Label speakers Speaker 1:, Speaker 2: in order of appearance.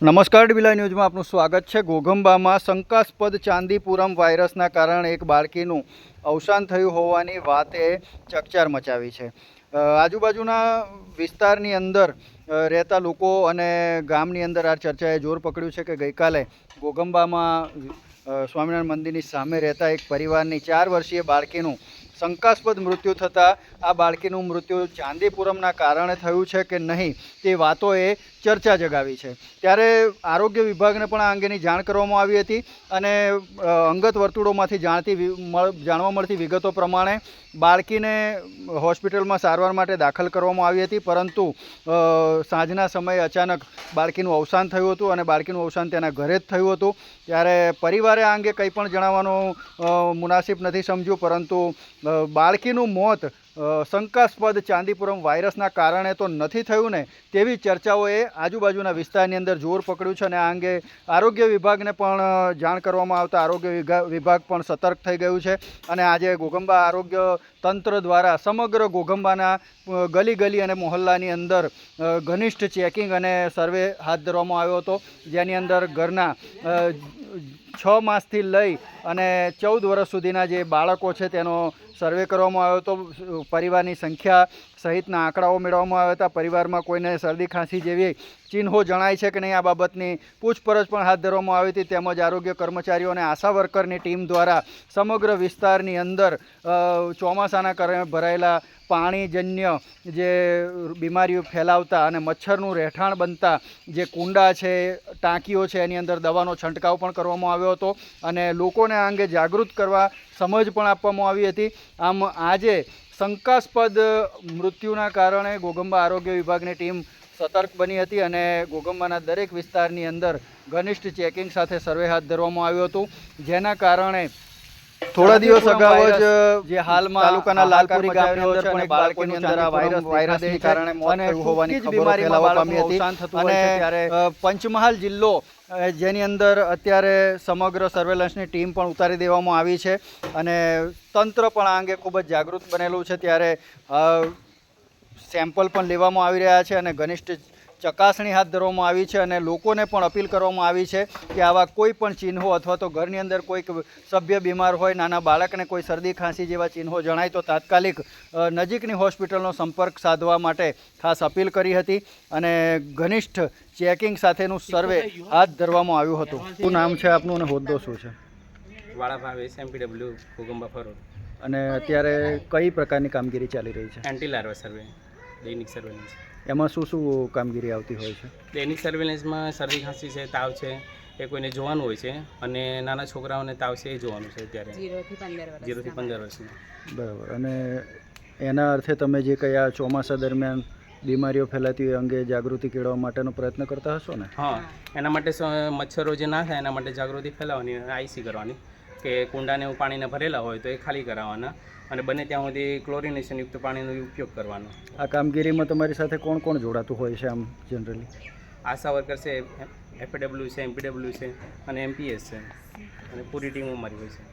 Speaker 1: નમસ્કાર ડીબીલા ન્યૂઝમાં આપનું સ્વાગત છે. ઘોઘંબામાં શંકાસ્પદ ચાંદીપુરમ વાયરસના કારણે એક બાળકીનું અવસાન થયું હોવાની વાતે ચકચાર મચાવી છે. આજુબાજુના વિસ્તારની અંદર રહેતા લોકો અને ગામની અંદર આ ચર્ચાએ જોર પકડ્યું છે કે ગઈકાલે ઘોઘંબામાં સ્વામિનારાયણ મંદિરની સામે રહેતા એક પરિવારની ચાર વર્ષીય બાળકીનું શંકાસ્પદ મૃત્યુ થતાં આ બાળકીનું મૃત્યુ ચાંદીપુરમના કારણે થયું છે કે નહીં તે વાતોએ ચર્ચા જગાવી છે. ત્યારે આરોગ્ય વિભાગને પણ આ અંગેની જાણ કરવામાં આવી હતી અને અંગત વર્તુળોમાંથી જાણતી જાણવા મળતી વિગતો પ્રમાણે બાળકીને હોસ્પિટલમાં સારવાર માટે દાખલ કરવામાં આવી હતી, પરંતુ સાંજના સમયે અચાનક બાળકીનું અવસાન થયું હતું અને બાળકીનું અવસાન તેના ઘરે જ થયું હતું. ત્યારે પરિવારે આ અંગે કંઈ પણ જણાવવાનું મુનાસિબ નથી સમજ્યું, પરંતુ બાળકીનું મોત શંકાસ્પદ ચાંદીપુરમ વાયરસના કારણે તો નથી થયું ને? તેવી ચર્ચાઓએ આજુબાજુના વિસ્તારની અંદર જોર પકડ્યું છે અને આ અંગે આરોગ્ય વિભાગને પણ જાણ કરવામાં આવતા આરોગ્ય વિભાગ પણ સતર્ક થઈ ગયું છે. અને આજે ઘોઘંબા આરોગ્ય તંત્ર દ્વારા સમગ્ર ઘોઘંબાના ગલી ગલી અને મોહલ્લાની અંદર ઘનિષ્ઠ ચેકિંગ અને સર્વે હાથ ધરવામાં આવ્યો હતો. જેની અંદર ઘરના છ માસથી લઈ અને ચૌદ વર્ષ સુધીના જે બાળકો છે તેનો સર્વે કરવામાં આવ્યો હતો. પરિવારની સંખ્યા સહિતના આંકડાઓ મેળવવામાં આવ્યા હતા. પરિવારમાં કોઈને શરદી, ખાંસી જેવી ચિહ્નો જણાય છે કે નહીં આ બાબતની પૂછપરછ પણ હાથ ધરવામાં આવી હતી. તેમજ આરોગ્ય કર્મચારીઓ અને આશા વર્કરની ટીમ દ્વારા સમગ્ર વિસ્તારની અંદર ચોમાસાના કારણે ભરાયેલા પાણીજન્ય જે બીમારીઓ ફેલાવતા અને મચ્છરનું રહેઠાણ બનતા જે કુંડા છે, ટાંકીઓ છે, એની અંદર દવાનો છંટકાવ પણ કરવામાં આવ્યો હતો અને લોકોને આ અંગે જાગૃત કરવા સમજ પણ આપવામાં આવી હતી. આમ આજે શંકાસ્પદ મૃત્યુના કારણે ગોગંબા આરોગ્ય વિભાગની ટીમ સતર્ક બની હતી અને ગોગંબાના દરેક વિસ્તારની અંદર ઘનિષ્ઠ ચેકિંગ સાથે સર્વે હાથ ધરવામાં આવ્યું હતું. જેના કારણે થોડા દિવસ અગાઉ જ જે હાલમાં તાલુકાના લાલપુરી ગામની અંદર પણ બાળકોની અંદર આ વાયરસ વાયરસને કારણે મોત થયું હોવાની ખબરો ફેલાવા પામી હતી. અને પંચમહાલ જિલ્લો જેની અંદર અત્યારે સમગ્ર સર્વેલન્સની ટીમ પણ ઉતારી દેવામાં આવી છે. અને તંત્ર પણ આ અંગે ખૂબ જ જાગૃત બનેલું છે. ત્યારે સેમ્પલ પણ લેવામાં આવી રહ્યા છે અને ઘનિષ્ઠ ચકાસણી હાથ ધરવામાં આવી છે અને લોકોને પણ અપીલ કરવામાં આવી છે કે આવા કોઈ પણ ચિહ્નો અથવા તો ઘરની અંદર કોઈક સભ્ય બીમાર હોય નાના બાળકને કોઈ શરદી ખાંસી જેવા ચિહ્નો જણાય તો તાત્કાલિક નજીકની હોસ્પિટલનો સંપર્ક સાધવા માટે ખાસ અપીલ કરી હતી અને ઘનિષ્ઠ ચેકિંગ સાથેનું સર્વે હાથ ધરવામાં આવ્યું હતું. શું નામ છે આપનું અને હોદ્દો શું છે?
Speaker 2: વાળા એમપીડબ્લ્યુ
Speaker 1: અને અત્યારે કઈ પ્રકારની કામગીરી ચાલી રહી છે?
Speaker 2: એન્ટી લાર્વા સર્વે દૈનિક સર્વેલન્સ
Speaker 1: એમાં શું શું કામગીરી આવતી હોય છે?
Speaker 2: દૈનિક સર્વેલન્સમાં શરદી ખાંસી છે તાવ છે એ કોઈને જોવાનું હોય છે અને નાના છોકરાઓને તાવ છે એ જોવાનું છે અત્યારે.
Speaker 3: જીરોથી પંદર વર્ષ
Speaker 2: વર્ષનું.
Speaker 1: બરાબર. અને એના અર્થે તમે જે કયા ચોમાસા દરમિયાન બીમારીઓ ફેલાતી હોય અંગે જાગૃતિ કેળવવા માટેનો પ્રયત્ન કરતા હશો ને?
Speaker 2: હા એના માટે સ- મચ્છરો જે ના થાય એના માટે જાગૃતિ ફેલાવવાની આઈસી કરવાની. કે કુંડાને એવું પાણીને ભરેલા હોય તો એ ખાલી કરાવવાના અને બને ત્યાં સુધી ક્લોરિનેશન યુક્ત પાણીનો ઉપયોગ કરવાનો.
Speaker 1: આ કામગીરીમાં તમારી સાથે કોણ કોણ જોડાતું હોય છે આમ જનરલી
Speaker 2: આશા વર્કર છે એફએડબ્લ્યુ છે એમપીડબ્લ્યુ છે અને એમપીએસ છે અને પૂરી ટીમ અમારી હોય છે.